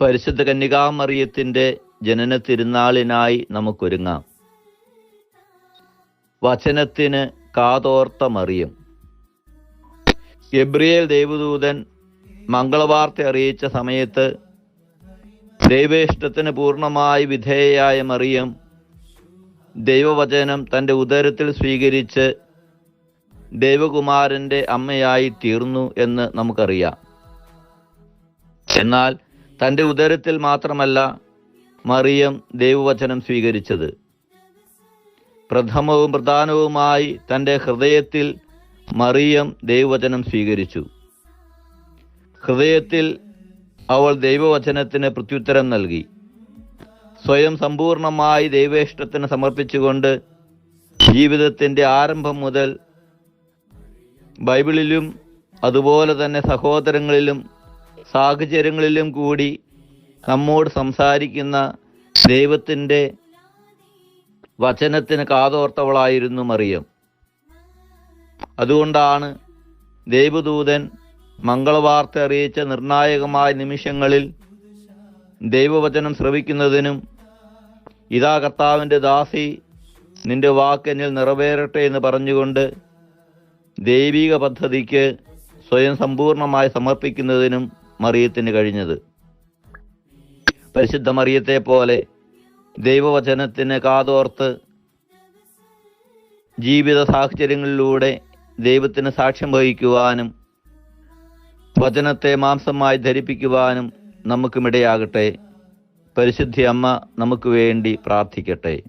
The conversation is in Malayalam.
പരിശുദ്ധ കന്യകാമറിയത്തിന്റെ ജനന തിരുനാളിനായി നമുക്കൊരുങ്ങാം. വചനത്തിന് കാതോർത്ത മറിയം എബ്രിയേൽ ദേവദൂതൻ മംഗളവാർത്ത അറിയിച്ച സമയത്ത് ദൈവേഷ്ടത്തിന് പൂർണമായി വിധേയയായ മറിയം ദൈവവചനം തന്റെ ഉദരത്തിൽ സ്വീകരിച്ച് ദേവകുമാരന്റെ അമ്മയായി തീർന്നു എന്ന് നമുക്കറിയാം. എന്നാൽ തന്റെ ഉദരത്തിൽ മാത്രമല്ല മറിയം ദൈവവചനം സ്വീകരിച്ചത്. പ്രഥമവും പ്രധാനവുമായി തന്റെ ഹൃദയത്തിൽ മറിയം ദൈവവചനം സ്വീകരിച്ചു. ഹൃദയത്തിൽ അവൾ ദൈവവചനത്തിന് പ്രത്യുത്തരം നൽകി. സ്വയം സമ്പൂർണമായി ദൈവേഷ്ടത്തിന് സമർപ്പിച്ചുകൊണ്ട് ജീവിതത്തിന്റെ ആരംഭം മുതൽ ബൈബിളിലും അതുപോലെ തന്നെ സഹോദരങ്ങളിലും സാഹചര്യങ്ങളിലും കൂടി നമ്മോട് സംസാരിക്കുന്ന ദൈവത്തിന്റെ വചനത്തിന് കാതോർത്തവളായിരുന്നു മറിയം. അതുകൊണ്ടാണ് ദൈവദൂതൻ മംഗളവാർത്ത അറിയിച്ച നിർണായകമായ നിമിഷങ്ങളിൽ ദൈവവചനം ശ്രവിക്കുന്നതിനും ഇതാ കർത്താവിന്റെ ദാസി നിന്റെ വാക്കെന്നിൽ നിറവേറട്ടെ എന്ന് പറഞ്ഞുകൊണ്ട് ദൈവിക പദ്ധതിക്ക് സ്വയം സമ്പൂർണമായി സമർപ്പിക്കുന്നതിനും മറിയത്തിന് കഴിഞ്ഞത്. പരിശുദ്ധ മറിയത്തെ പോലെ ദൈവവചനത്തിന് കാതോർത്ത് ജീവിത സാഹചര്യങ്ങളിലൂടെ ദൈവത്തിന് സാക്ഷ്യം വഹിക്കുവാനും വചനത്തെ മാംസമായി ധരിപ്പിക്കുവാനും നമുക്കുമിടയാകട്ടെ. പരിശുദ്ധി അമ്മ നമുക്ക് വേണ്ടി പ്രാർത്ഥിക്കട്ടെ.